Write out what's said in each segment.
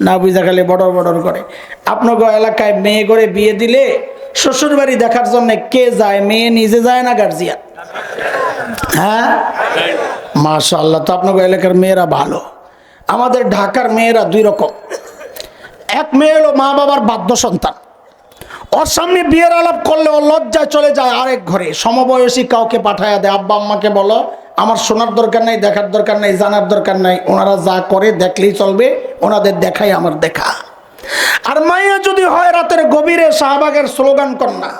না বুঝা খালি বড় বড় করে। আপনাকে এলাকায় মেয়ে করে বিয়ে দিলে শ্বশুর বাড়ি দেখার জন্য কে যায়? মেয়ে নিজে যায় না গার্জিয়ান হ্যাঁ? মাশাল্লাহ তো আপনাকে এলাকার মেয়েরা ভালো। আমাদের ঢাকার মেয়েরা দুই রকম। এক মেয়ে হলো মা বাবার বাধ্য সন্তান। ওর সামনে বিয়ের আলাপ করলে ও লজ্জায় চলে যায় আরেক ঘরে। সমবয়সী কাউকে পাঠায় দেয় আব্বা আম্মাকে বলো আমার শোনার দরকার নেই, দেখার দরকার নেই, জানার দরকার নেই। ওনারা যা করে দেখলেই চলবে, ওনাদের দেখাই আমার দেখা। আর মাইয়া যদি হয় রাতের গভীরে, শাহবাগের স্লোগান কন্যা।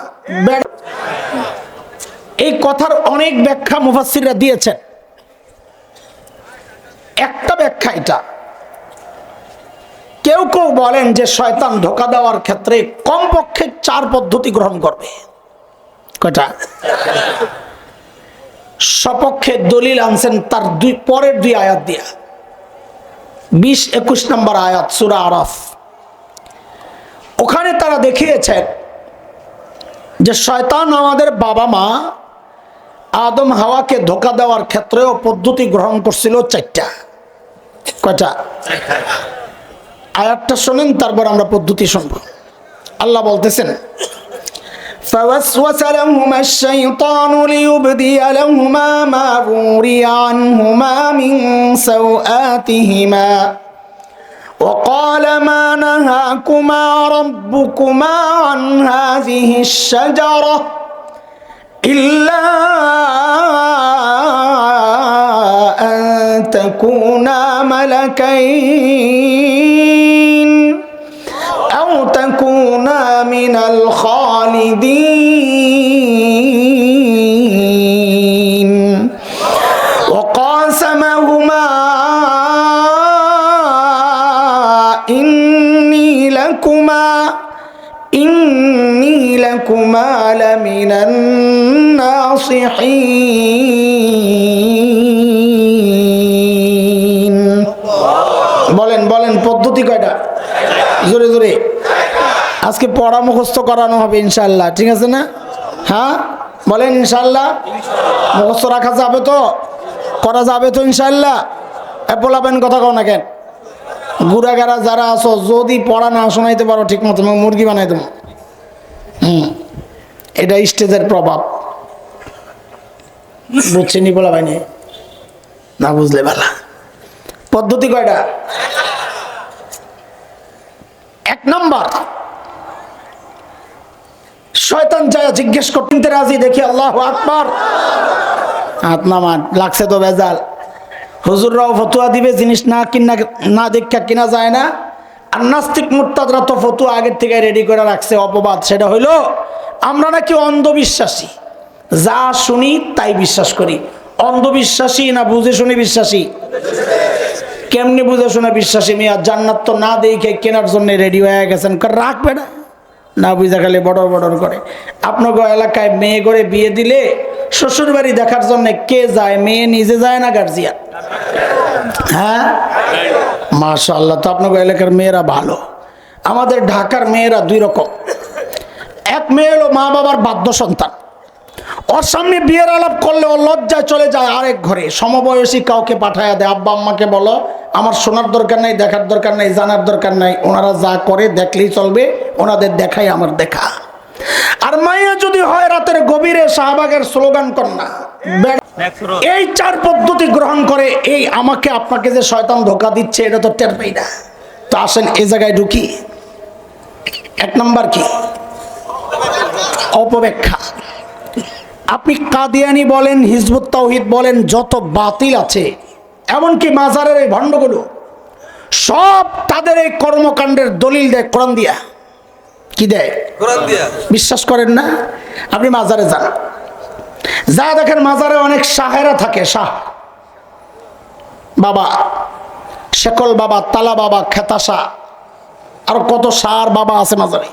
এই কথার অনেক ব্যাখ্যা মুফাসিররা দিয়েছেন। একটা ব্যাখ্যা এটা। কেউ কেউ বলেন যে শয়তান ধোকা দেওয়ার ক্ষেত্রে কমপক্ষে চার পদ্ধতি গ্রহণ করবে। কয়টা? সপক্ষে দলিল আনছেন তার দুই পরের দুই আয়াত দিয়া। বিশ একুশ নম্বর আয়াত, সুরা আরফ। ওখানে তারা দেখিয়েছেন যে শয়তান আমাদের বাবা মা আদম হাওয়াকে ধোকা দেওয়ার ক্ষেত্রেও পদ্ধতি গ্রহণ করছিল চারটা। কয়টা? আয়াতটা শোনেন, তারপর আমরা পদ্ধতি শুনব। আল্লাহ বলতেছেন فوسوس لهما الشيطان ليبدي لهما ما وري عنهما من سوآتهما. وقال ما نهاكما ربكما عن هذه الشجرة إلا أن تكونا ملكين. أو تكونا من الخالدين وقاسمهما إني لكما إني لكما لمن الناصحين বলেন বলেন পদ্ধতি কয়টা জোরে জোরে আজকে পড়া মুখস্থ করানো হবে ইনশাল্লাহ ঠিক আছে না? হ্যাঁ? বলেন ইনশাল্লাহ মুখস্থ রাখা যাবে তো? করা যাবে তো ইনশাল্লাহ এ পোলাবেন কথা কও না কেন? গুড়াগাড়া যারা আছো, যদি পড়া না শোনাইতে পারো ঠিক মতো মুরগি বানাই দেবো। হুম। এটা স্টেজের প্রভাব। বুঝছেনি বলা ভাই না বুঝলে ভালা। পদ্ধতি কয়টা? এক নম্বর শয়তান যায় জিজ্ঞেস করতে রাজি? দেখি আল্লাহ আকবার। হাত নামান লাগছে তো বেজাল হুজুররাও ফতুয়া দিবে, জিনিস না কিনা, না দেখা কিনা যায় না। আর নাস্তিক মুরতাদরা তো ফতুয়া আগের থেকে রেডি করে রাখছে, অপবাদ। সেটা হইল, আমরা নাকি অন্ধবিশ্বাসী। যা শুনি তাই বিশ্বাস করি। অন্ধবিশ্বাসী না বুঝে শুনে বিশ্বাসী? কেমনি বুঝে শুনে বিশ্বাসী মিয়া? জান্নাত তো না দেখে কেনার জন্য রেডি হয়ে গেছেন। রাখবে না না বুঝা খালি বড় বড় করে। আপনাকে এলাকায় মেয়ে করে বিয়ে দিলে শ্বশুর বাড়ি দেখার জন্য কে যায়? মেয়ে নিজে যায় না গার্জিয়ান হ্যাঁ? মাশাল্লাহ তো আপনাকে এলাকার মেয়েরা ভালো। আমাদের ঢাকার মেয়েরা দুই রকম। এক মেয়ে হলো মা বাবার বাধ্য সন্তান। ওর সামনে বিয়ের আলাপ করলে ও লজ্জায় চলে যায় আরেক ঘরে। সমবয়সী কাউকে পাঠায় দেয়, আব্বা, আম্মাকে বলো, আমার শোনার দরকার নেই, দেখার দরকার নেই, জানার দরকার নেই, ওনারা যা করে দেখলেই চলবে ওনাদের দেখাই আমার দেখা। আর মাইয়া যদি হয় রাতের গভীরে শাহবাগের স্লোগান কন্যা। এই চার পদ্ধতি গ্রহণ করে এই আমাকে আপনাকে যে শয়তান ধোকা দিচ্ছে, এটা তো টের পাই না। তো আসেন এই জায়গায় ঢুকি। এক নাম্বার কি? অপব্যাখ্যা। আপনি কাদিয়ানি বলেন, হিজবুত তাওহিদ বলেন, যত বাতিল আছে, এমনকি মাজারের এই ভণ্ডগুলো, সব তাদের এই কর্মকাণ্ডের দলিল দেয় কোরআন দিয়া। কি দেয়? বিশ্বাস করেন না? আপনি মাজারে যান। যা দেখেন মাজারে অনেক শাহেরা থাকে শাহ। বাবা শেকল বাবা তালা বাবা খেতা শাহ আর কত সার বাবা আছে মাজারে।